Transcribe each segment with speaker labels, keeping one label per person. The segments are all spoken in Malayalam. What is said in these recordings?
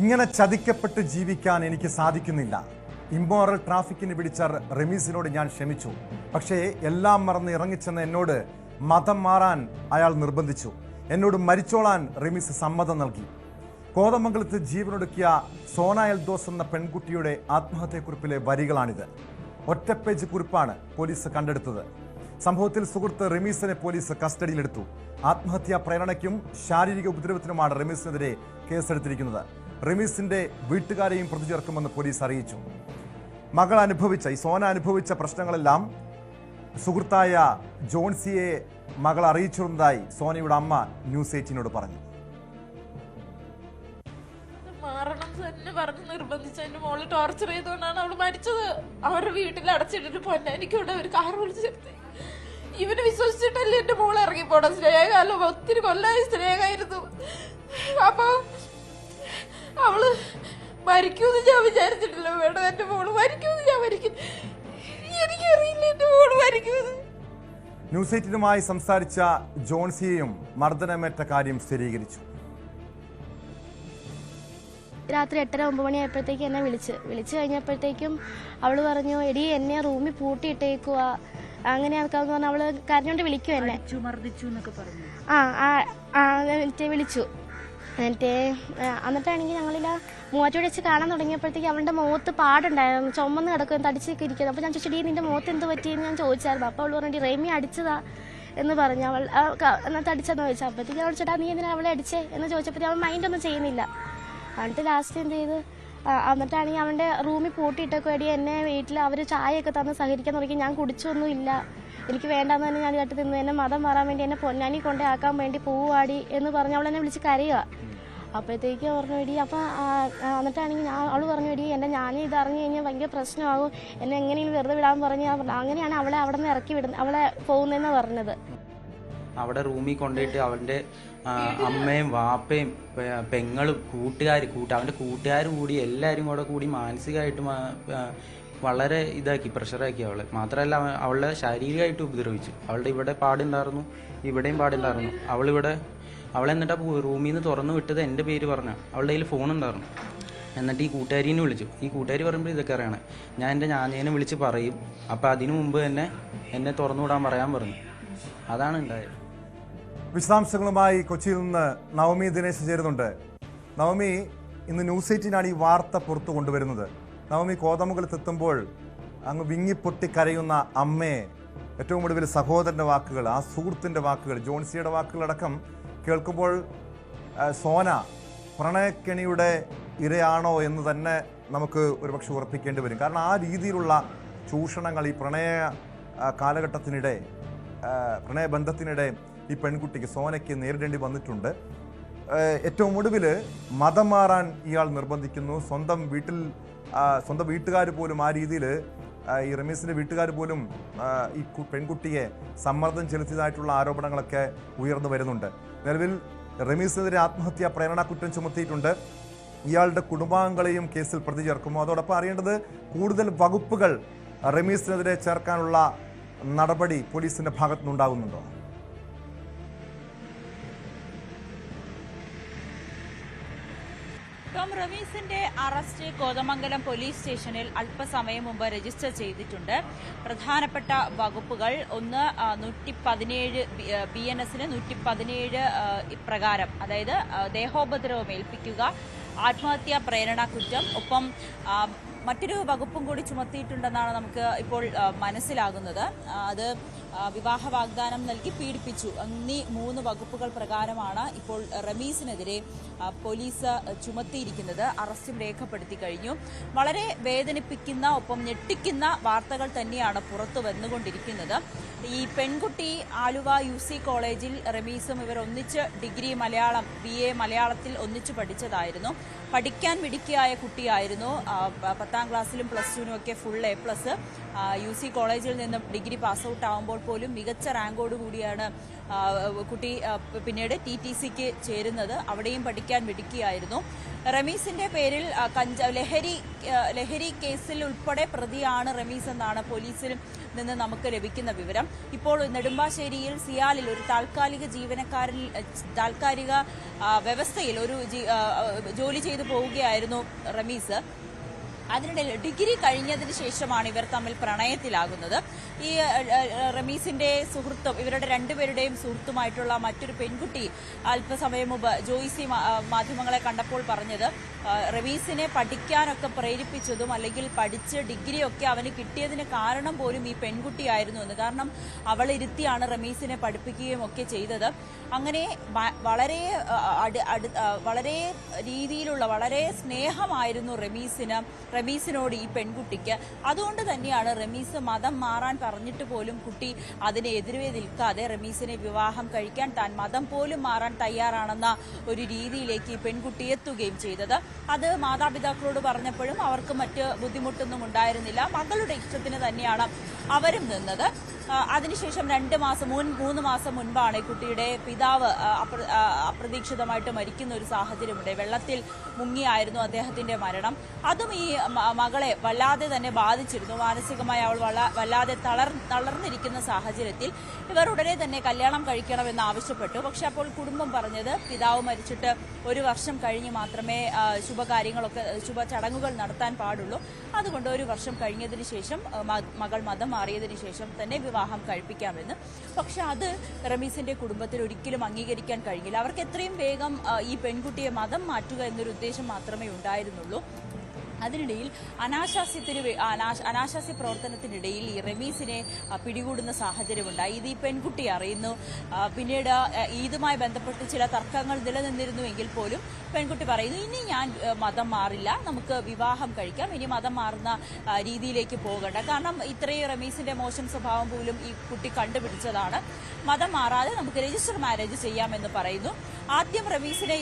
Speaker 1: ഇങ്ങനെ ചതിക്കപ്പെട്ട് ജീവിക്കാൻ എനിക്ക് സാധിക്കുന്നില്ല. ഇമ്മോറൽ ട്രാഫിക്കിന് പിടിച്ച റമീസിനോട് ഞാൻ ക്ഷമിച്ചു. പക്ഷേ എല്ലാം മറന്ന് ഇറങ്ങിച്ചെന്ന് എന്നോട് മതം മാറാൻ അയാൾ നിർബന്ധിച്ചു. എന്നോട് മരിച്ചോളാൻ റമീസ് സമ്മതം നൽകി. കോതമംഗലത്ത് ജീവനൊടുക്കിയ സോന എൽദോസ് എന്ന പെൺകുട്ടിയുടെ ആത്മഹത്യക്കുറിപ്പിലെ വരികളാണിത്. ഒറ്റ പേജ് കുറിപ്പാണ് പോലീസ് കണ്ടെടുത്തത്. സംഭവത്തിൽ സുഹൃത്ത് റമീസിനെ പോലീസ് കസ്റ്റഡിയിലെടുത്തു. ആത്മഹത്യാ പ്രേരണയ്ക്കും ശാരീരിക ഉപദ്രവത്തിനുമാണ് റമീസിനെതിരെ കേസെടുത്തിരിക്കുന്നത്. റമീസിന്റെ വീട്ടുകാരെയും പ്രതി ചേർക്കുമെന്ന് പോലീസ് അറിയിച്ചു. മകൾ അനുഭവിച്ച ഈ സോന അനുഭവിച്ച പ്രശ്നങ്ങളെല്ലാം സുഹൃത്തായ ജോൺസിയെ മകൾ അറിയിച്ചിരുന്നതായി സോനയുടെ അമ്മ ന്യൂസ് എയ്റ്റീനോട് പറഞ്ഞു.
Speaker 2: തന്നെ അവരുടെ വീട്ടിൽ അടച്ചിട്ടിട്ട് ഇവന് വിശ്വസിച്ചിട്ടല്ലേ എന്റെ മോൾ ഇറങ്ങി പോണം സ്നേഹകാലം ഒത്തിരി കൊല്ലായി സ്നേഹമായിരുന്നു. അപ്പൊ അവൾ മരിക്കൂന്ന് ഞാൻ വിചാരിച്ചിട്ടില്ല. വേണം എന്റെ മോൾ മരിക്കൂന്ന് ഞാൻ മരിക്കും എനിക്കറിയില്ല എന്റെ മോൾ മരിക്കൂന്ന്
Speaker 1: ന്യൂസ് എയ്റ്റിനുമായി സംസാരിച്ച ജോൺസിയെയും മർദ്ദനമേറ്റ കാര്യം സ്ഥിരീകരിച്ചു.
Speaker 3: രാത്രി എട്ടര ഒമ്പത് മണിയായപ്പോഴത്തേക്ക് എന്നെ വിളിച്ച്. വിളിച്ചു കഴിഞ്ഞപ്പോഴത്തേക്കും അവൾ പറഞ്ഞു എടി എന്നെ റൂമിൽ പൂട്ടിയിട്ടേക്കുക അങ്ങനെ ആൾക്കാന്ന് പറഞ്ഞാൽ അവൾ കരഞ്ഞോണ്ട് വിളിക്കും എന്നെ. ആ വിളിച്ചു. എന്നിട്ട് എന്നിട്ടാണെങ്കിൽ ഞങ്ങളില്ല മൂവാറ്റോട് വെച്ച് കാണാൻ തുടങ്ങിയപ്പോഴത്തേക്ക് അവളുടെ മുഖത്ത് പാടുണ്ടായിരുന്നു. ചുമന്ന് കിടക്കുകയും തടിച്ചൊക്കെ ഇരിക്കുന്നത് അപ്പോൾ ഞാൻ ചോദിച്ചു "ഡീ, നിന്റെ മുഖത്ത് എന്ത് പറ്റിയെന്ന്? ഞാൻ ചോദിച്ചായിരുന്നു. അപ്പോൾ അവൾ പറഞ്ഞു റേമി അടിച്ചതാ. എന്ന് പറഞ്ഞു. അവൾ എന്നിട്ട് അടിച്ചെന്ന് ചോദിച്ചു. അപ്പോഴത്തേക്ക് അവൾ ചേട്ടാ നീ എന്തിനാണ് അവളെ അടിച്ചേ? എന്ന് ചോദിച്ചപ്പോഴത്തേക്ക് അവൾ മൈൻഡൊന്നും ചെയ്യുന്നില്ല. എന്നിട്ട് ലാസ്റ്റ് എന്ത് ചെയ്ത് എന്നിട്ടാണെങ്കിൽ അവന്റെ റൂമിൽ പൂട്ടിയിട്ടൊക്കെ വേണ്ടി എന്നെ വീട്ടിൽ അവർ ചായയൊക്കെ തന്ന് സഹകരിക്കാൻ തുടങ്ങി. ഞാൻ കുടിച്ചൊന്നും ഇല്ല എനിക്ക് വേണ്ടാന്ന് തന്നെ ഞാൻ കേട്ട് തിന്നു എന്നെ മതം മാറാൻ വേണ്ടി എന്നെ പൊന്നാനി കൊണ്ടേ ആക്കാൻ വേണ്ടി പൂവാടി എന്ന് പറഞ്ഞ് അവളെന്നെ വിളിച്ച് കരയുക. അപ്പോഴത്തേക്ക് പറഞ്ഞു എടി അപ്പം എന്നിട്ടാണെങ്കിൽ ഞാൻ അവൾ പറഞ്ഞു എടി എന്റെ ഞാൻ ഇത് അറിഞ്ഞു കഴിഞ്ഞാൽ ഭയങ്കര പ്രശ്നമാകും. എന്നെ എങ്ങനെയും വെറുതെ വിടാൻ പറഞ്ഞ് അങ്ങനെയാണ് അവളെ അവിടെ നിന്ന് ഇറക്കി വിടുന്നത് അവളെ പോകുന്നതെന്ന് പറഞ്ഞത്.
Speaker 4: അവിടെ റൂമിൽ കൊണ്ടുപോയിട്ട് അവന്റെ അമ്മയും വാപ്പയും പെങ്ങളും കൂട്ടുകാർ കൂട്ട അവന്റെ കൂട്ടുകാർ കൂടി എല്ലാവരും കൂടെ കൂടി മാനസികമായിട്ട് വളരെ ഇതാക്കി പ്രഷറാക്കി അവളെ. മാത്രമല്ല അവ- അവളെ ശാരീരികമായിട്ട് ഉപദ്രവിച്ചു. അവളുടെ ഇവിടെ പാടുണ്ടായിരുന്നു ഇവിടെയും പാടുണ്ടായിരുന്നു. അവളിവിടെ അവളെ എന്നിട്ട് റൂമിൽ നിന്ന് തുറന്നു വിട്ടത് എന്റെ പേര് പറഞ്ഞു അവളുടെ കയ്യിൽ ഫോൺ ഉണ്ടായിരുന്നു എന്നിട്ട് ഈ കൂട്ടുകാരിനെ വിളിച്ചു. ഈ കൂട്ടുകാരി പറയുമ്പോൾ ഇതൊക്കെ അറിയണം. ഞാൻ എന്റെ ഞാനേനെ വിളിച്ച് പറയും അപ്പോൾ അതിനു മുമ്പ് തന്നെ എന്നെ തുറന്നു വിടാൻ പറയാൻ പറഞ്ഞു. അതാണ് ഉണ്ടായത്.
Speaker 1: വിശദാംശങ്ങളുമായി കൊച്ചിയിൽ നിന്ന് നവമി ദിനേശ് ചേരുന്നുണ്ട്. നവമി ഇന്ന് ന്യൂസ് എയ്റ്റീനാണ് ഈ വാർത്ത പുറത്തു കൊണ്ടുവരുന്നത്. നവമി കോതമംഗലത്തെത്തുമ്പോൾ അങ്ങ് വിങ്ങിപ്പൊട്ടി കരയുന്ന അമ്മയെ ഏറ്റവും ഒടുവിൽ സഹോദരന്റെ വാക്കുകൾ ആ സുഹൃത്തിന്റെ വാക്കുകൾ ജോൺസിയുടെ വാക്കുകളടക്കം കേൾക്കുമ്പോൾ സോന പ്രണയക്കെണിയുടെ ഇരയാണോ എന്ന് തന്നെ നമുക്ക് ഒരുപക്ഷെ ഉറപ്പിക്കേണ്ടി വരും. കാരണം ആ രീതിയിലുള്ള ചൂഷണങ്ങൾ ഈ പ്രണയ കാലഘട്ടത്തിനിടെ പ്രണയബന്ധത്തിനിടെ ഈ പെൺകുട്ടിക്ക് സോനയ്ക്ക് നേരിടേണ്ടി വന്നിട്ടുണ്ട്. ഏറ്റവും ഒടുവിൽ മതം മാറാൻ ഇയാൾ നിർബന്ധിക്കുന്നു. സ്വന്തം വീട്ടിൽ സ്വന്തം വീട്ടുകാർ പോലും ആ രീതിയിൽ ഈ റമീസിന്റെ വീട്ടുകാർ പോലും ഈ പെൺകുട്ടിയെ സമ്മർദ്ദം ചെലുത്തിയതായിട്ടുള്ള ആരോപണങ്ങളൊക്കെ ഉയർന്നു വരുന്നുണ്ട്. നിലവിൽ റമീസിനെതിരെ ആത്മഹത്യാ പ്രേരണാ കുറ്റം ചുമത്തിയിട്ടുണ്ട്. ഇയാളുടെ കുടുംബാംഗങ്ങളെയും കേസിൽ പ്രതി ചേർക്കുമോ അതോടൊപ്പം അറിയേണ്ടത് കൂടുതൽ വകുപ്പുകൾ റമീസിനെതിരെ ചേർക്കാനുള്ള നടപടി പോലീസിന്റെ ഭാഗത്തുനിന്നുണ്ടാകുന്നുണ്ടോ?
Speaker 5: റമീസിന്റെ അറസ്റ്റ് കോതമംഗലം പോലീസ് സ്റ്റേഷനിൽ അല്പസമയം മുമ്പ് രജിസ്റ്റർ ചെയ്തിട്ടുണ്ട്. പ്രധാനപ്പെട്ട വകുപ്പുകൾ ഒന്ന് നൂറ്റി പതിനേഴ് ബി എൻ എസിന് നൂറ്റി പതിനേഴ് പ്രകാരം അതായത് ദേഹോപദ്രവം ഏൽപ്പിക്കുക ആത്മഹത്യാ പ്രേരണ കുറ്റം ഒപ്പം മറ്റൊരു വകുപ്പും കൂടി ചുമത്തിയിട്ടുണ്ടെന്നാണ് നമുക്ക് ഇപ്പോൾ മനസ്സിലാകുന്നത്. അത് വിവാഹ വാഗ്ദാനം നൽകി പീഡിപ്പിച്ചു. എന്നീ മൂന്ന് വകുപ്പുകൾ പ്രകാരമാണ് ഇപ്പോൾ റമീസിനെതിരെ പോലീസ് ചുമത്തിയിരിക്കുന്നത്. അറസ്റ്റും രേഖപ്പെടുത്തി കഴിഞ്ഞു. വളരെ വേദനിപ്പിക്കുന്ന ഒപ്പം ഞെട്ടിക്കുന്ന വാർത്തകൾ തന്നെയാണ് പുറത്തു വന്നുകൊണ്ടിരിക്കുന്നത്. ഈ പെൺകുട്ടി ആലുവ യു സി കോളേജിൽ റമീസും ഇവർ ഒന്നിച്ച് ഡിഗ്രി മലയാളം ബി എ മലയാളത്തിൽ ഒന്നിച്ച് പഠിച്ചതായിരുന്നു. പഠിക്കാൻ മിടുക്കിയായ കുട്ടിയായിരുന്നു. പത്താം ക്ലാസ്സിലും പ്ലസ് ടുവിനും ഒക്കെ full A plus U C കോളേജിൽ നിന്നും ഡിഗ്രി പാസ് ഔട്ട് ആവുമ്പോൾ പോലും മികച്ച റാങ്കോട് കൂടിയാണ് കുട്ടി പിന്നീട് ടി ടി സിക്ക് ചേരുന്നത്. അവിടെയും പഠിക്കാൻ വിടുക്കിയായിരുന്നു റമീസിന്റെ പേരിൽ കഞ്ച ലഹരി ലഹരി കേസിൽ ഉൾപ്പെടെ പ്രതിയാണ് റമീസ് എന്നാണ് പോലീസിൽ നിന്ന് നമുക്ക് ലഭിക്കുന്ന വിവരം. ഇപ്പോൾ നെടുമ്പാശ്ശേരിയിൽ സിയാലിൽ ഒരു താൽക്കാലിക ജീവനക്കാരിൽ താൽക്കാലിക വ്യവസ്ഥയിൽ ഒരു ജോലി ചെയ്തു പോവുകയായിരുന്നു റമീസ്. അതിനിടയിൽ ഡിഗ്രി കഴിഞ്ഞതിന് ശേഷമാണ് ഇവർ തമ്മിൽ പ്രണയത്തിലാകുന്നത്. ഈ റമീസിന്റെ സുഹൃത്തും ഇവരുടെ രണ്ടുപേരുടെയും സുഹൃത്തുമായിട്ടുള്ള മറ്റൊരു പെൺകുട്ടി അല്പസമയം മുമ്പ് ജോയിസി മാധ്യമങ്ങളെ കണ്ടപ്പോൾ പറഞ്ഞത് റമീസിനെ പഠിക്കാനൊക്കെ പ്രേരിപ്പിച്ചതും അല്ലെങ്കിൽ പഠിച്ച് ഡിഗ്രിയൊക്കെ അവന് കിട്ടിയതിന് കാരണം പോലും ഈ പെൺകുട്ടിയായിരുന്നു എന്ന്. കാരണം അവൾ ഇരുത്തിയാണ് റമീസിനെ പഠിപ്പിക്കുകയും ഒക്കെ ചെയ്തത്. അങ്ങനെ വളരെ വളരെ രീതിയിലുള്ള വളരെ സ്നേഹമായിരുന്നു റമീസിന് റമീസിനോട് ഈ പെൺകുട്ടിക്ക്. അതുകൊണ്ട് തന്നെയാണ് റമീസ് മതം മാറാൻ പറഞ്ഞിട്ട് പോലും കുട്ടി അതിനെ എതിരെ നിൽക്കാതെ റമീസിനെ വിവാഹം കഴിക്കാൻ താൻ മതം പോലും മാറാൻ തയ്യാറാണെന്ന ഒരു രീതിയിലേക്ക് ഈ പെൺകുട്ടി എത്തുകയും ചെയ്തത്. അത് മാതാപിതാക്കളോട് പറഞ്ഞപ്പോഴും അവർക്ക് മറ്റ് ബുദ്ധിമുട്ടൊന്നും ഉണ്ടായിരുന്നില്ല. മകളുടെ ഇഷ്ടത്തിന് തന്നെയാണ് അവരും നിന്നത്. അതിനുശേഷം രണ്ട് മാസം മുൻ മൂന്ന് മാസം മുൻപാണ് കുട്ടിയുടെ പിതാവ് അപ്രതീക്ഷിതമായിട്ട് മരിക്കുന്ന ഒരു സാഹചര്യമുണ്ട്. വെള്ളത്തിൽ മുങ്ങിയായിരുന്നു അദ്ദേഹത്തിന്റെ മരണം. അതും ഈ മകളെ വല്ലാതെ തന്നെ ബാധിച്ചിരുന്നു. മാനസികമായി അവൾ വല്ലാതെ തളർ തളർന്നിരിക്കുന്ന സാഹചര്യത്തിൽ ഇവർ ഉടനെ തന്നെ കല്യാണം കഴിക്കണമെന്ന് ആവശ്യപ്പെട്ടു. പക്ഷെ അപ്പോൾ കുടുംബം പറഞ്ഞത് പിതാവ് മരിച്ചിട്ട് ഒരു വർഷം കഴിഞ്ഞ് മാത്രമേ ശുഭകാര്യങ്ങളൊക്കെ ശുഭ ചടങ്ങുകൾ നടത്താൻ പാടുള്ളൂ. അതുകൊണ്ട് ഒരു വർഷം കഴിഞ്ഞതിന് ശേഷം മകൾ മതം മാറിയതിനു ശേഷം തന്നെ വിവാഹം കഴിപ്പിക്കാമെന്ന്. പക്ഷെ അത് റമീസിന്റെ കുടുംബത്തിൽ ഒരിക്കലും അംഗീകരിക്കാൻ കഴിഞ്ഞില്ല. അവർക്ക് എത്രയും വേഗം ഈ പെൺകുട്ടിയെ മതം മാറ്റുക എന്നൊരു ഉദ്ദേശം മാത്രമേ ഉണ്ടായിരുന്നുള്ളൂ. അതിനിടയിൽ അനാശാസ്യത്തിന് അനാശാസ്യ പ്രവർത്തനത്തിനിടയിൽ ഈ റമീസിനെ പിടികൂടുന്ന സാഹചര്യമുണ്ടായി. ഇത് ഈ പെൺകുട്ടി അറിയുന്നു. പിന്നീട് ഈതുമായി ബന്ധപ്പെട്ട് ചില തർക്കങ്ങൾ നിലനിന്നിരുന്നുവെങ്കിൽ പോലും പെൺകുട്ടി പറയുന്നു ഇനി ഞാൻ മതം മാറില്ല. നമുക്ക് വിവാഹം കഴിക്കാം. ഇനി മതം മാറുന്ന രീതിയിലേക്ക് പോകണ്ട. കാരണം ഇത്രയും റമീസിന്റെ മോശം സ്വഭാവം പോലും ഈ കുട്ടി കണ്ടുപിടിച്ചതാണ്. മതം മാറാതെ നമുക്ക് രജിസ്റ്റർ മാരേജ് ചെയ്യാമെന്ന് പറയുന്നു. ആദ്യം റമീസിനെ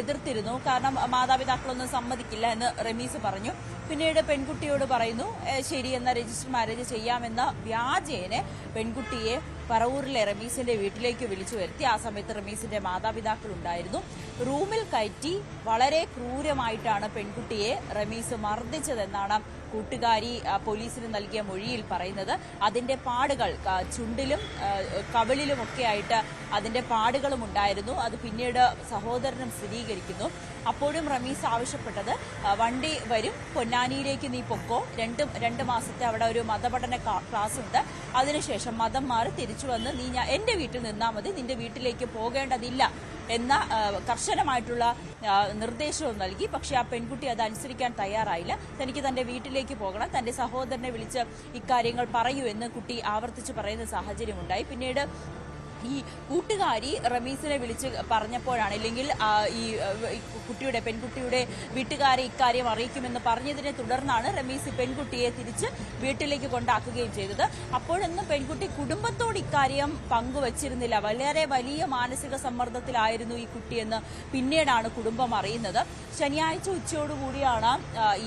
Speaker 5: എതിർത്തിരുന്നു. കാരണം മാതാപിതാക്കളൊന്നും സമ്മതിക്കില്ല എന്ന് റമീസ് പറഞ്ഞു പിന്നീട് പെൺകുട്ടിയോട് പറയുന്നു "ഏ, ശരി എന്ന രജിസ്റ്റർ മാരേജ് ചെയ്യാമെന്ന വ്യാജേനെ പെൺകുട്ടിയെ പറവൂരിലെ റമീസിന്റെ വീട്ടിലേക്ക് വിളിച്ചു വരുത്തി. ആ സമയത്ത് റമീസിന്റെ മാതാപിതാക്കൾ ഉണ്ടായിരുന്നു. റൂമിൽ കയറ്റി വളരെ ക്രൂരമായിട്ടാണ് പെൺകുട്ടിയെ റമീസ് മർദ്ദിച്ചതെന്നാണ് കൂട്ടുകാരി പോലീസിന് നൽകിയ മൊഴിയിൽ പറയുന്നത് അതിന്റെ പാടുകൾ ചുണ്ടിലും കവളിലും ഒക്കെ ആയിട്ട് അതിന്റെ പാടുകളും ഉണ്ടായിരുന്നു. അത് പിന്നീട് സഹോദരനും സ്ഥിരീകരിക്കുന്നു. അപ്പോഴും റമീസ് ആവശ്യപ്പെട്ടത് വണ്ടി വരും പൊന്നാനിയിലേക്ക് നീ പൊക്കോ. രണ്ട് രണ്ട് മാസത്തെ അവിടെ ഒരു മതപഠന ക്ലാസ് ഉണ്ട് അതിനുശേഷം മതം മാറി തിരിച്ചു വന്ന് നീ ഞാൻ എന്റെ വീട്ടിൽ നിന്നാൽ മതി നിന്റെ വീട്ടിലേക്ക് പോകേണ്ടതില്ല. എന്ന കർശനമായിട്ടുള്ള നിർദ്ദേശവും നൽകി. പക്ഷേ ആ പെൺകുട്ടി അത് അനുസരിക്കാൻ തയ്യാറായില്ല. തനിക്ക് തന്റെ വീട്ടിലേക്ക് പോകണം. തന്റെ സഹോദരനെ വിളിച്ച് ഇക്കാര്യങ്ങൾ പറയൂ എന്ന് കുട്ടി ആവർത്തിച്ച് പറയുന്ന സാഹചര്യമുണ്ടായി. പിന്നീട് ഈ കൂട്ടുകാരി റമീസിനെ വിളിച്ച് പറഞ്ഞപ്പോഴാണ് ഇല്ലെങ്കിൽ ആ, ഈ കുട്ടിയുടെ പെൺകുട്ടിയുടെ വീട്ടുകാരെ ഇക്കാര്യം അറിയിക്കുമെന്ന് പറഞ്ഞതിനെ തുടർന്നാണ് റമീസ് പെൺകുട്ടിയെ തിരിച്ച് വീട്ടിലേക്ക് കൊണ്ടാക്കുകയും ചെയ്തത്. അപ്പോഴൊന്നും പെൺകുട്ടി കുടുംബത്തോട് ഇക്കാര്യം പങ്കുവച്ചിരുന്നില്ല. വളരെ വലിയ മാനസിക സമ്മർദ്ദത്തിലായിരുന്നു ഈ കുട്ടിയെന്ന് പിന്നീടാണ് കുടുംബം അറിയുന്നത്. ശനിയാഴ്ച ഉച്ചയോടുകൂടിയാണ്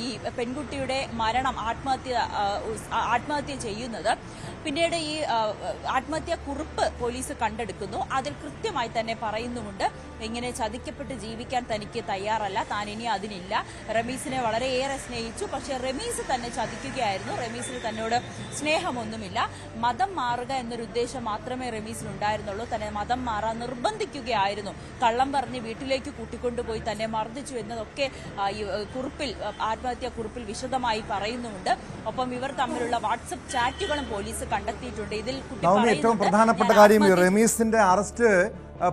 Speaker 5: ഈ പെൺകുട്ടിയുടെ മരണം ആത്മഹത്യ ആത്മഹത്യ ചെയ്യുന്നത്. പിന്നീട് ഈ ആത്മഹത്യാ കുറിപ്പ് പോലീസ് കണ്ടെടുക്കുന്നു. അതിൽ കൃത്യമായി തന്നെ പറയുന്നുമുണ്ട് ഇങ്ങനെ ചതിക്കപ്പെട്ട് ജീവിക്കാൻ തനിക്ക് തയ്യാറല്ല താൻ ഇനി അതിനില്ല. റമീസിനെ വളരെയേറെ സ്നേഹിച്ചു. പക്ഷെ റമീസ് തന്നെ ചതിക്കുകയായിരുന്നു. റമീസിന് തന്നോട് സ്നേഹമൊന്നുമില്ല. മതം മാറുക എന്നൊരു ഉദ്ദേശം മാത്രമേ റമീസിന് ഉണ്ടായിരുന്നുള്ളൂ തന്നെ മതം മാറാൻ നിർബന്ധിക്കുകയായിരുന്നു. കള്ളം പറഞ്ഞ് വീട്ടിലേക്ക് കൂട്ടിക്കൊണ്ടുപോയി തന്നെ മർദ്ദിച്ചു എന്നതൊക്കെ ഈ കുറിപ്പിൽ ആത്മഹത്യാ കുറിപ്പിൽ വിശദമായി പറയുന്നുമുണ്ട്. ഒപ്പം ഇവർ തമ്മിലുള്ള വാട്സപ്പ് ചാറ്റുകളും പോലീസ് കണ്ടെത്തിയിട്ടുണ്ട്. ഇതിൽ
Speaker 1: ഏറ്റവും പ്രധാനപ്പെട്ട
Speaker 5: "ഞാൻ
Speaker 1: കാര്യം റമീസിന്റെ അറസ്റ്റ്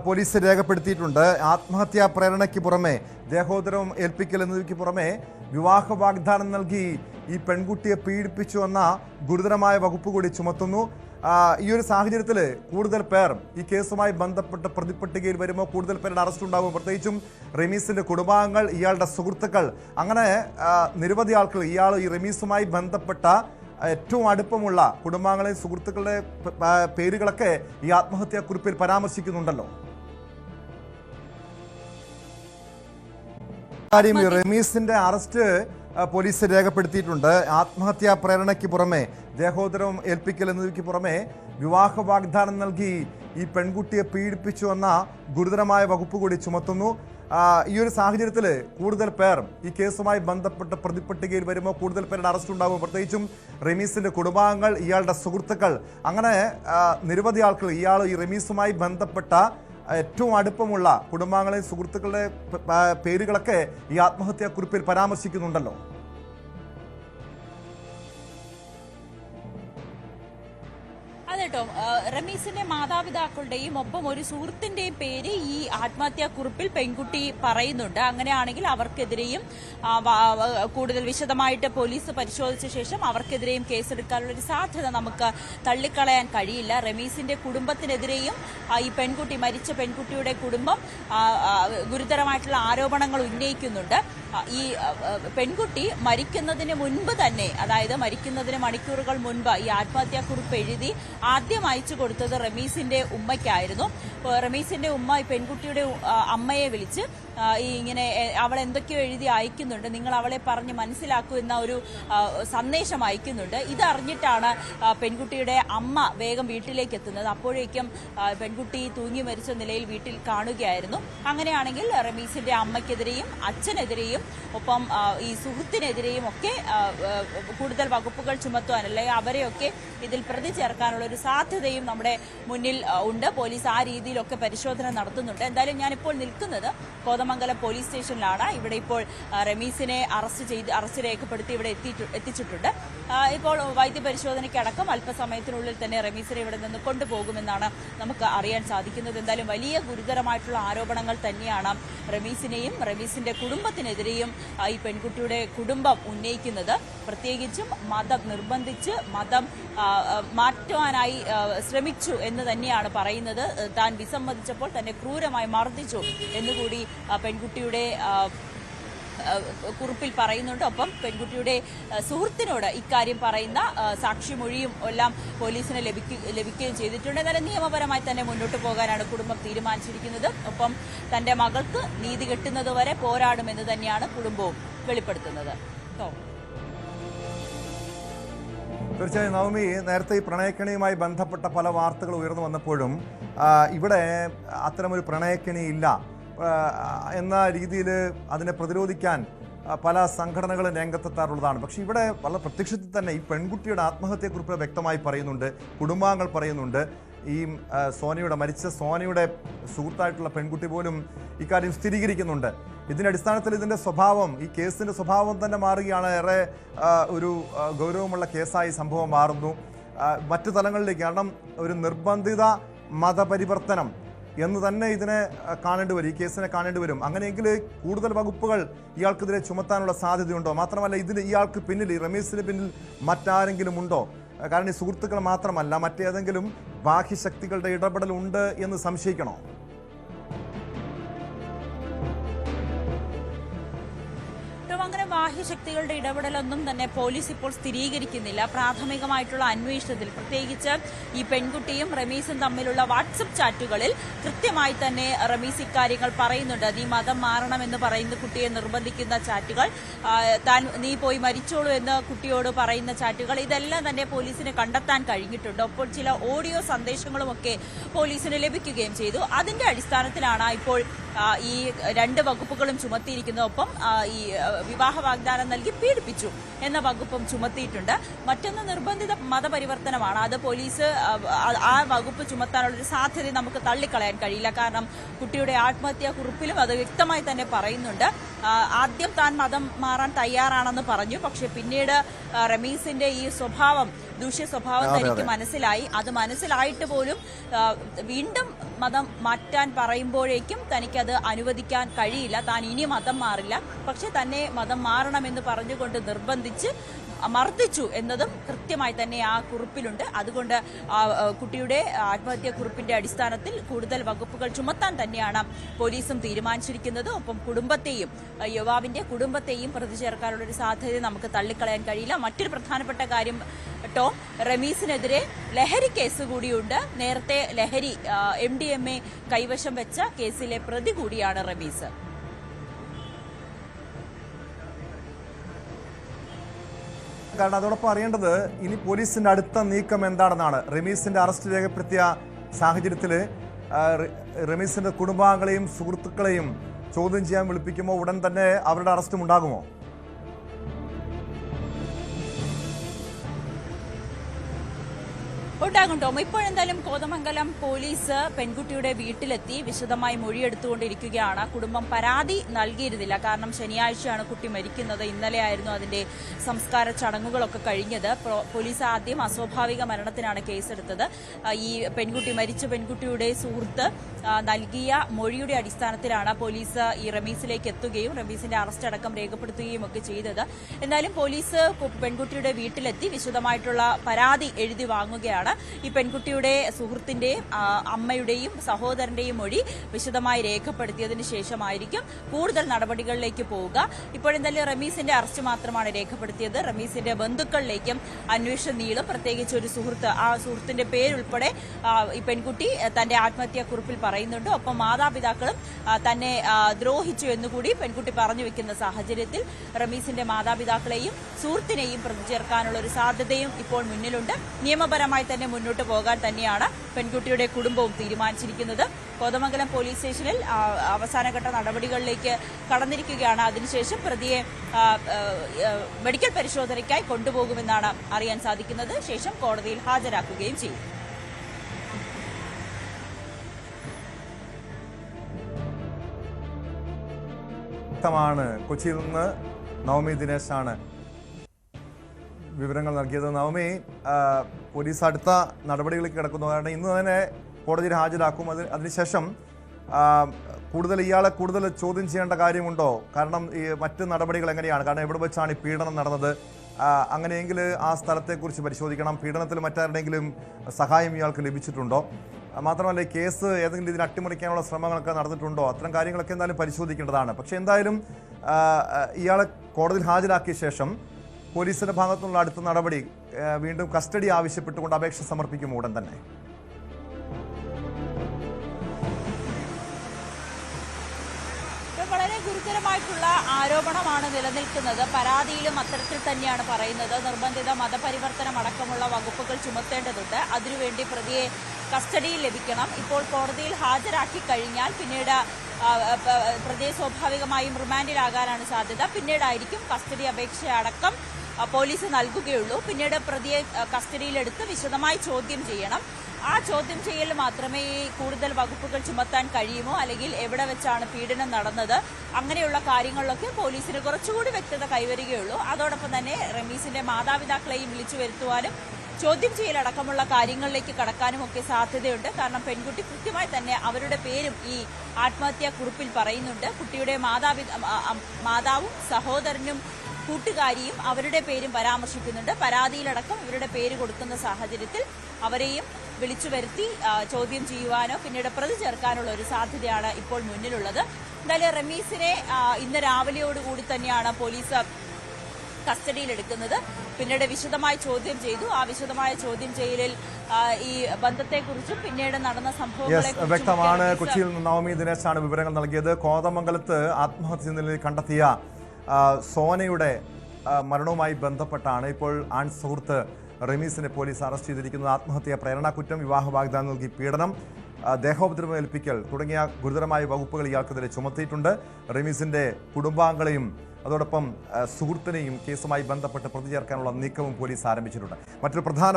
Speaker 1: പോലീസ് രേഖപ്പെടുത്തിയിട്ടുണ്ട്. ആത്മഹത്യാ പ്രേരണയ്ക്ക് പുറമെ ദേഹോദരം ഏൽപ്പിക്കൽ എന്നിവയ്ക്ക് പുറമെ വിവാഹ വാഗ്ദാനം നൽകി ഈ പെൺകുട്ടിയെ പീഡിപ്പിച്ചു എന്ന ഗുരുതരമായ വകുപ്പ് കൂടി ചുമത്തുന്നു. ഈ ഒരു സാഹചര്യത്തിൽ കൂടുതൽ പേർ ഈ കേസുമായി ബന്ധപ്പെട്ട പ്രതിപ്പട്ടികയിൽ വരുമ്പോൾ കൂടുതൽ പേരുടെ അറസ്റ്റ് ഉണ്ടാകും. പ്രത്യേകിച്ചും റമീസിന്റെ കുടുംബാംഗങ്ങൾ ഇയാളുടെ സുഹൃത്തുക്കൾ. അങ്ങനെ നിരവധി ആൾക്കൾ ഇയാൾ ഈ റമീസുമായി ബന്ധപ്പെട്ട ഏറ്റവും അടുപ്പമുള്ള കുടുംബാംഗങ്ങളെ സുഹൃത്തുക്കളുടെ പേരുകളൊക്കെ ഈ ആത്മഹത്യാ കുറിപ്പിൽ പരാമർശിക്കുന്നുണ്ടല്ലോ. കാര്യം റമീസിന്റെ അറസ്റ്റ് പോലീസ് രേഖപ്പെടുത്തിയിട്ടുണ്ട്. ആത്മഹത്യാ പ്രേരണയ്ക്ക് പുറമെ ദേഹോദരം ഏൽപ്പിക്കൽ എന്നിവയ്ക്ക് പുറമെ വിവാഹ വാഗ്ദാനം നൽകി ഈ പെൺകുട്ടിയെ പീഡിപ്പിച്ചു എന്ന ഗുരുതരമായ വകുപ്പ് കൂടി ചുമത്തുന്നു. ഈ ഒരു സാഹചര്യത്തിൽ കൂടുതൽ പേർ ഈ കേസുമായി ബന്ധപ്പെട്ട് പ്രതിപ്പട്ടികയിൽ വരുമ്പോൾ കൂടുതൽ പേരുടെ അറസ്റ്റ് ഉണ്ടാകും പ്രത്യേകിച്ചും റമീസിന്റെ കുടുംബാംഗങ്ങൾ ഇയാളുടെ സുഹൃത്തുക്കൾ. അങ്ങനെ നിരവധി ആൾക്കൾ ഇയാൾ ഈ റമീസുമായി ബന്ധപ്പെട്ട ഏറ്റവും അടുപ്പമുള്ള കുടുംബാംഗങ്ങളെയും സുഹൃത്തുക്കളുടെ പേരുകളൊക്കെ ഈ ആത്മഹത്യാക്കുറിപ്പിൽ പരാമർശിക്കുന്നുണ്ടല്ലോ.
Speaker 5: അതേട്ടോ റമീസിന്റെ മാതാപിതാക്കളുടെയും ഒപ്പം ഒരു സുഹൃത്തിന്റെയും പേര് ഈ ആത്മഹത്യാക്കുറിപ്പിൽ പെൺകുട്ടി പറയുന്നുണ്ട്. അങ്ങനെയാണെങ്കിൽ അവർക്കെതിരെയും കൂടുതൽ വിശദമായിട്ട് പോലീസ് പരിശോധിച്ച ശേഷം അവർക്കെതിരെയും കേസെടുക്കാനുള്ള ഒരു സാധ്യത നമുക്ക് തള്ളിക്കളയാൻ കഴിയില്ല. റമീസിന്റെ കുടുംബത്തിനെതിരെയും ഈ പെൺകുട്ടി മരിച്ച പെൺകുട്ടിയുടെ കുടുംബം ഗുരുതരമായിട്ടുള്ള ആരോപണങ്ങൾ ഉന്നയിക്കുന്നുണ്ട്. ഈ പെൺകുട്ടി മരിക്കുന്നതിന് മുൻപ് തന്നെ അതായത് മരിക്കുന്നതിന് മണിക്കൂറുകൾ മുൻപ് ഈ ആത്മഹത്യാക്കുറിപ്പ് എഴുതി ആദ്യം അയച്ചു കൊടുത്തത് റമീസിന്റെ ഉമ്മയ്ക്കായിരുന്നു. റമീസിന്റെ ഉമ്മ പെൺകുട്ടിയുടെ അമ്മയെ വിളിച്ച് ഈ ഇങ്ങനെ അവൾ എന്തൊക്കെയോ എഴുതി അയക്കുന്നുണ്ട്. നിങ്ങൾ അവളെ പറഞ്ഞ് മനസ്സിലാക്കൂ എന്ന ഒരു സന്ദേശം അയക്കുന്നുണ്ട്. ഇതറിഞ്ഞിട്ടാണ് പെൺകുട്ടിയുടെ അമ്മ വേഗം വീട്ടിലേക്ക് എത്തുന്നത്. അപ്പോഴേക്കും പെൺകുട്ടി തൂങ്ങി മരിച്ച നിലയിൽ വീട്ടിൽ കാണുകയായിരുന്നു. അങ്ങനെയാണെങ്കിൽ റമീസിന്റെ അമ്മയ്ക്കെതിരെയും അച്ഛനെതിരെയും ഒപ്പം ഈ സുഹൃത്തിനെതിരെയും ഒക്കെ കൂടുതൽ വകുപ്പുകൾ ചുമത്തുവാൻ അല്ലെങ്കിൽ അവരെയൊക്കെ ഇതിൽ പ്രതി ചേർക്കാനുള്ള ഒരു സാധ്യതയും നമ്മുടെ മുന്നിൽ ഉണ്ട്. പോലീസ് ആ രീതിയിലൊക്കെ പരിശോധന നടത്തുന്നുണ്ട്. എന്തായാലും ഞാനിപ്പോൾ നിൽക്കുന്നത് കോതമംഗലം പോലീസ് സ്റ്റേഷനിലാണ്. ഇവിടെ ഇപ്പോൾ റമീസിനെ അറസ്റ്റ് ചെയ്ത് അറസ്റ്റ് രേഖപ്പെടുത്തി ഇവിടെ എത്തിച്ചിട്ടുണ്ട്. ഇപ്പോൾ വൈദ്യപരിശോധനയ്ക്കടക്കം അല്പസമയത്തിനുള്ളിൽ തന്നെ റമീസിനെ ഇവിടെ നിന്ന് കൊണ്ടുപോകുമെന്നാണ് നമുക്ക് അറിയാൻ സാധിക്കുന്നത്. എന്തായാലും വലിയ ഗുരുതരമായിട്ടുള്ള ആരോപണങ്ങൾ തന്നെയാണ് റമീസിനെയും റമീസിന്റെ കുടുംബത്തിനെതിരെയും ഈ പെൺകുട്ടിയുടെ കുടുംബം ഉന്നയിക്കുന്നത്. പ്രത്യേകിച്ചും മതം നിർബന്ധിച്ച് മതം മാറ്റുവാനായി ശ്രമിച്ചു എന്ന് തന്നെയാണ് പറയുന്നത്. താൻ വിസമ്മതിച്ചപ്പോൾ തന്നെ ക്രൂരമായി മർദ്ദിച്ചു എന്നുകൂടി പെൺകുട്ടിയുടെ കുറിപ്പിൽ പറയുന്നുണ്ട്. ഒപ്പം പെൺകുട്ടിയുടെ സുഹൃത്തിനോട് ഇക്കാര്യം പറയുന്ന സാക്ഷിമൊഴിയും എല്ലാം പോലീസിന് ലഭിക്കു ലഭിക്കുകയും ചെയ്തിട്ടുണ്ട്. എന്നാലും നിയമപരമായി തന്നെ മുന്നോട്ട് പോകാനാണ് കുടുംബം തീരുമാനിച്ചിരിക്കുന്നത്. ഒപ്പം തന്റെ മകൾക്ക് നീതി കിട്ടുന്നതുവരെ പോരാടുമെന്ന് തന്നെയാണ് കുടുംബവും വെളിപ്പെടുത്തുന്നത്.
Speaker 1: തീർച്ചയായും നവമി നേരത്തെ ഈ പ്രണയക്കണിയുമായി ബന്ധപ്പെട്ട പല വാർത്തകൾ ഉയർന്നു വന്നപ്പോഴും ഇവിടെ അത്തരമൊരു പ്രണയക്കണി ഇല്ല എന്ന രീതിയിൽ അതിനെ പ്രതിരോധിക്കാൻ പല സംഘടനകളും രംഗത്തെത്താറുള്ളതാണ്. പക്ഷേ ഇവിടെ വളരെ പ്രത്യക്ഷത്തിൽ തന്നെ ഈ പെൺകുട്ടിയുടെ ആത്മഹത്യയെക്കുറിച്ച് വ്യക്തമായി പറയുന്നുണ്ട് കുടുംബാംഗങ്ങൾ പറയുന്നുണ്ട്. ഈ സോനയുടെ മരിച്ച സോനയുടെ സുഹൃത്തായിട്ടുള്ള പെൺകുട്ടി പോലും ഇക്കാര്യം സ്ഥിരീകരിക്കുന്നുണ്ട്. ഇതിന്റെ അടിസ്ഥാനത്തിൽ ഇതിന്റെ സ്വഭാവം ഈ കേസിന്റെ സ്വഭാവം തന്നെ മാറുകയാണ്. ഏറെ ഒരു ഗൗരവമുള്ള കേസായി സംഭവം മാറുന്നു. മറ്റു തലങ്ങളിലേക്ക് കാരണം ഒരു നിർബന്ധിത മതപരിവർത്തനം എന്ന് തന്നെ ഇതിനെ കാണേണ്ടി വരും. ഈ കേസിനെ കാണേണ്ടി വരും. അങ്ങനെയെങ്കിൽ കൂടുതൽ വകുപ്പുകൾ ഇയാൾക്കെതിരെ ചുമത്താനുള്ള സാധ്യതയുണ്ടോ? മാത്രമല്ല ഇതിന് ഇയാൾക്ക് പിന്നിൽ ഈ റമീസിന് പിന്നിൽ മറ്റാരെങ്കിലും ഉണ്ടോ? കാരണം ഈ സുഹൃത്തുക്കൾ മാത്രമല്ല മറ്റേതെങ്കിലും ബാഹ്യശക്തികളുടെ ഇടപെടൽ ഉണ്ട് എന്ന് സംശയിക്കണോ?
Speaker 5: ബാഹ്യശക്തികളുടെ ഇടപെടലൊന്നും തന്നെ പോലീസ് ഇപ്പോൾ സ്ഥിരീകരിക്കുന്നില്ല. പ്രാഥമികമായിട്ടുള്ള അന്വേഷണത്തിൽ പ്രത്യേകിച്ച് ഈ പെൺകുട്ടിയും റമീസും തമ്മിലുള്ള വാട്സപ്പ് ചാറ്റുകളിൽ കൃത്യമായി തന്നെ റമീസ് ഇക്കാര്യങ്ങൾ പറയുന്നുണ്ട്. നീ മതം മാറണമെന്ന് പറയുന്ന കുട്ടിയെ നിർബന്ധിക്കുന്ന ചാറ്റുകൾ താൻ നീ പോയി മരിച്ചോളൂ എന്ന് കുട്ടിയോട് പറയുന്ന ചാറ്റുകൾ ഇതെല്ലാം തന്നെ പോലീസിന് കണ്ടെത്താൻ കഴിഞ്ഞിട്ടുണ്ട്. അപ്പോൾ ചില ഓഡിയോ സന്ദേശങ്ങളുമൊക്കെ പോലീസിന് ലഭിക്കുകയും ചെയ്തു. അതിന്റെ അടിസ്ഥാനത്തിലാണ് ഇപ്പോൾ ഈ രണ്ട് വകുപ്പുകളും ചുമത്തിയിരിക്കുന്നത് ഒപ്പം ഈ വിവാഹ വാഗ്ദാനം നൽകി പീഡിപ്പിച്ചു എന്ന വകുപ്പും ചുമത്തിയിട്ടുണ്ട്. മറ്റൊന്ന് നിർബന്ധിത മതപരിവർത്തനമാണ്. അത് പോലീസ് ആ, വകുപ്പ് ചുമത്താനുള്ള ഒരു സാധ്യത നമുക്ക് തള്ളിക്കളയാൻ കഴിയില്ല. കാരണം കുട്ടിയുടെ ആത്മഹത്യാ കുറിപ്പിലും അത് വ്യക്തമായി തന്നെ പറയുന്നുണ്ട്. ആദ്യം താൻ മതം മാറാൻ തയ്യാറാണെന്ന് പറഞ്ഞു. പക്ഷെ പിന്നീട് റമീസിന്റെ ഈ സ്വഭാവം ദൂഷ്യ സ്വഭാവം തനിക്ക് മനസ്സിലായി. അത് മനസ്സിലായിട്ട് പോലും വീണ്ടും മതം മാറ്റാൻ പറയുമ്പോഴേക്കും തനിക്കത് അനുവദിക്കാൻ കഴിയില്ല. താൻ ഇനി മതം മാറില്ല. പക്ഷെ തന്നെ മതം മാറണമെന്ന് പറഞ്ഞുകൊണ്ട് നിർബന്ധിച്ച് മർദ്ദിച്ചു എന്നതും കൃത്യമായി തന്നെ ആ കുറിപ്പിലുണ്ട്. അതുകൊണ്ട് കുട്ടിയുടെ ആത്മഹത്യാ കുറിപ്പിന്റെ അടിസ്ഥാനത്തിൽ കൂടുതൽ വകുപ്പുകൾ ചുമത്താൻ തന്നെയാണ് പോലീസും തീരുമാനിച്ചിരിക്കുന്നത്. ഒപ്പം കുടുംബത്തെയും യുവാവിന്റെ കുടുംബത്തെയും പ്രതി ചേർക്കാനുള്ള ഒരു സാധ്യത നമുക്ക് തള്ളിക്കളയാൻ കഴിയില്ല. മറ്റൊരു പ്രധാനപ്പെട്ട കാര്യം ടോം റമീസിനെതിരെ ലഹരി കേസ് കൂടിയുണ്ട്. നേരത്തെ ലഹരി എം ഡി എം എ കൈവശം വെച്ച കേസിലെ പ്രതി കൂടിയാണ് റമീസ്.
Speaker 1: കാരണം അതോടൊപ്പം അറിയേണ്ടത് ഇനി പോലീസിന്റെ അടുത്ത നീക്കം എന്താണെന്നാണ്. റമീസിന്റെ അറസ്റ്റ് രേഖപ്പെടുത്തിയ സാഹചര്യത്തിൽ റമീസിന്റെ കുടുംബാംഗങ്ങളെയും സുഹൃത്തുക്കളെയും ചോദ്യം ചെയ്യാൻ വിളിപ്പിക്കുമോ? ഉടൻ തന്നെ അവരുടെ അറസ്റ്റും ഉണ്ടാകുമോ?
Speaker 5: ഉണ്ടാകും ഇപ്പോഴെന്തായാലും കോതമംഗലം പോലീസ് പെൺകുട്ടിയുടെ വീട്ടിലെത്തി വിശദമായി മൊഴിയെടുത്തുകൊണ്ടിരിക്കുകയാണ്. കുടുംബം പരാതി നൽകിയിരുന്നില്ല. കാരണം ശനിയാഴ്ചയാണ് കുട്ടി മരിക്കുന്നത്. ഇന്നലെയായിരുന്നു അതിന്റെ സംസ്കാര ചടങ്ങുകളൊക്കെ കഴിഞ്ഞത്. പോലീസ് ആദ്യം അസ്വാഭാവിക മരണത്തിനാണ് കേസെടുത്തത്. ഈ പെൺകുട്ടി മരിച്ച പെൺകുട്ടിയുടെ സുഹൃത്ത് നൽകിയ മൊഴിയുടെ അടിസ്ഥാനത്തിലാണ് പോലീസ് ഈ റമീസിലേക്ക് എത്തുകയും റമീസിന്റെ അറസ്റ്റ് അടക്കം രേഖപ്പെടുത്തുകയും ഒക്കെ ചെയ്തത്. എന്തായാലും പോലീസ് പെൺകുട്ടിയുടെ വീട്ടിലെത്തി വിശദമായിട്ടുള്ള പരാതി എഴുതി വാങ്ങുകയാണ്. ഈ പെൺകുട്ടിയുടെ സുഹൃത്തിന്റെയും അമ്മയുടെയും സഹോദരന്റെയും മൊഴി വിശദമായി രേഖപ്പെടുത്തിയതിനു ശേഷമായിരിക്കും കൂടുതൽ നടപടികളിലേക്ക് പോവുക. ഇപ്പോഴെന്തായാലും റമീസിന്റെ അറസ്റ്റ് മാത്രമാണ് രേഖപ്പെടുത്തിയത്. റമീസിന്റെ ബന്ധുക്കളിലേക്കും അന്വേഷണം നീളും പ്രത്യേകിച്ച് ഒരു സുഹൃത്ത് ആ സുഹൃത്തിന്റെ പേരുൾപ്പെടെ ഈ പെൺകുട്ടി തന്റെ ആത്മഹത്യാ കുറിപ്പിൽ പറയുന്നുണ്ട്. ഒപ്പം മാതാപിതാക്കളും തന്നെ ദ്രോഹിച്ചു എന്നുകൂടി പെൺകുട്ടി പറഞ്ഞു വെക്കുന്ന സാഹചര്യത്തിൽ റമീസിന്റെ മാതാപിതാക്കളെയും സുഹൃത്തിനെയും പ്രതി ചേർക്കാനുള്ള ഒരു സാധ്യതയും ഇപ്പോൾ മുന്നിലുണ്ട്. നിയമപരമായി തന്നെ മുന്നോട്ട് പോകാൻ തന്നെയാണ് പെൺകുട്ടിയുടെ കുടുംബവും തീരുമാനിച്ചിരിക്കുന്നത്. കോതമംഗലം പോലീസ് സ്റ്റേഷനിൽ അവസാനഘട്ട നടപടികളിലേക്ക് കടന്നിരിക്കുകയാണ്. അതിനുശേഷം പ്രതിയെ മെഡിക്കൽ പരിശോധനയ്ക്കായി കൊണ്ടുപോകുമെന്നാണ് അറിയാൻ സാധിക്കുന്നത്. ശേഷം കോടതിയിൽ ഹാജരാക്കുകയും ചെയ്യും. ാണ്
Speaker 1: കൊച്ചിയിൽ നിന്ന് നവമി ദിനേശാണ് വിവരങ്ങൾ നൽകിയത്. നവമി പോലീസ് അടുത്ത നടപടികളിലേക്ക് കിടക്കുന്നു. കാരണം ഇന്ന് തന്നെ കോടതിയിൽ ഹാജരാക്കും. അതിന് അതിനുശേഷം കൂടുതൽ ഇയാളെ കൂടുതൽ ചോദ്യം ചെയ്യേണ്ട കാര്യമുണ്ടോ? കാരണം ഈ മറ്റ് നടപടികൾ എങ്ങനെയാണ്? കാരണം എവിടെ വെച്ചാണ് ഈ പീഡനം നടന്നത്? അങ്ങനെയെങ്കിൽ ആ സ്ഥലത്തെക്കുറിച്ച് പരിശോധിക്കണം. പീഡനത്തിൽ മറ്റാരുടെയെങ്കിലും സഹായം ഇയാൾക്ക് ലഭിച്ചിട്ടുണ്ടോ? മാത്രമല്ല കേസ് ഏതെങ്കിലും രീതിയിൽ അട്ടിമറിക്കാനുള്ള ശ്രമങ്ങളൊക്കെ നടന്നിട്ടുണ്ടോ? അത്തരം കാര്യങ്ങളൊക്കെ എന്തായാലും പരിശോധിക്കേണ്ടതാണ്. പക്ഷേ എന്തായാലും ഇയാളെ കോടതിയിൽ ഹാജരാക്കിയ ശേഷം പോലീസിന്റെ ഭാഗത്തുനിന്നുള്ള അടുത്ത നടപടി വീണ്ടും കസ്റ്റഡി ആവശ്യപ്പെട്ടുകൊണ്ട് അപേക്ഷ സമർപ്പിക്കും ഉടൻ തന്നെ.
Speaker 5: വളരെ ഗുരുതരമായിട്ടുള്ള ആരോപണമാണ് നിലനിൽക്കുന്നത്. പരാതിയിലും അത്തരത്തിൽ തന്നെയാണ് പറയുന്നത്. നിർബന്ധിത മതപരിവർത്തനം അടക്കമുള്ള വകുപ്പുകൾ ചുമത്തേണ്ടതുണ്ട്. അതിനുവേണ്ടി പ്രതിയെ കസ്റ്റഡിയിൽ ലഭിക്കണം. ഇപ്പോൾ കോടതിയിൽ ഹാജരാക്കി കഴിഞ്ഞാൽ പിന്നീട് പ്രതിയെ സ്വാഭാവികമായും റിമാൻഡിലാകാനാണ് സാധ്യത. പിന്നീടായിരിക്കും കസ്റ്റഡി അപേക്ഷ അടക്കം പോലീസ് നൽകുകയുള്ളൂ. പിന്നീട് പ്രതിയെ കസ്റ്റഡിയിലെടുത്ത് വിശദമായി ചോദ്യം ചെയ്യണം. ആ ചോദ്യം ചെയ്യൽ മാത്രമേ ഈ കൂടുതൽ വകുപ്പുകൾ ചുമത്താൻ കഴിയുമോ? അല്ലെങ്കിൽ എവിടെ വെച്ചാണ് പീഡനം നടന്നത്? അങ്ങനെയുള്ള കാര്യങ്ങളിലൊക്കെ പോലീസിന് കുറച്ചുകൂടി വ്യക്തത കൈവരികയുള്ളൂ. അതോടൊപ്പം തന്നെ റമീസിന്റെ മാതാപിതാക്കളെയും വിളിച്ചു വരുത്തുവാനും ചോദ്യം ചെയ്യലടക്കമുള്ള കാര്യങ്ങളിലേക്ക് കടക്കാനും ഒക്കെ സാധ്യതയുണ്ട്. കാരണം പെൺകുട്ടി കൃത്യമായി തന്നെ അവരുടെ പേരും ഈ ആത്മഹത്യാ കുറിപ്പിൽ പറയുന്നുണ്ട്. കുട്ടിയുടെ മാതാപി ആ, ആ, മാതാവും സഹോദരനും കൂട്ടുകാരിയും അവരുടെ പേരും പരാമർശിക്കുന്നുണ്ട്. പരാതിയിലടക്കം ഇവരുടെ പേര് കൊടുക്കുന്ന സാഹചര്യത്തിൽ അവരെയും വിളിച്ചു വരുത്തി ചോദ്യം ചെയ്യുവാനോ പിന്നീട് പ്രതി ചേർക്കാനുള്ള ഒരു സാധ്യതയാണ് ഇപ്പോൾ മുന്നിലുള്ളത്. എന്തായാലും റമീസിനെ ഇന്ന് രാവിലെയോടുകൂടി തന്നെയാണ് പോലീസ് കസ്റ്റഡിയിലെടുക്കുന്നത്. പിന്നീട് വിശദമായി ചോദ്യം ചെയ്തു. ആ വിശദമായ ചോദ്യം ചെയ്യലിൽ ഈ ബന്ധത്തെക്കുറിച്ചും പിന്നീട് നടന്ന സംഭവങ്ങളെ
Speaker 1: വ്യക്തമാണ്. കൊച്ചിയിൽ നവമി ദിനേശാണ് വിവരങ്ങൾ നൽകിയത്. കോതമംഗലത്ത് ആത്മഹത്യ കണ്ടെത്തിയ സോനയുടെ മരണവുമായി ബന്ധപ്പെട്ടാണ് ഇപ്പോൾ ആൺ സുഹൃത്ത് റമീസിനെ പോലീസ് അറസ്റ്റ് ചെയ്തിരിക്കുന്നത്. ആത്മഹത്യ പ്രേരണാകുറ്റം വിവാഹ വാഗ്ദാനം നൽകി പീഡനം ദേഹോപദ്രവം ഏൽപ്പിക്കൽ തുടങ്ങിയ ഗുരുതരമായ വകുപ്പുകൾ ഇയാൾക്കെതിരെ ചുമത്തിയിട്ടുണ്ട്. റമീസിന്റെ കുടുംബാംഗങ്ങളെയും അതോടൊപ്പം സുഹൃത്തിനെയും കേസുമായി ബന്ധപ്പെട്ട് പ്രതി ചേർക്കാനുള്ള നീക്കവും പോലീസ് ആരംഭിച്ചിട്ടുണ്ട്. മറ്റൊരു പ്രധാന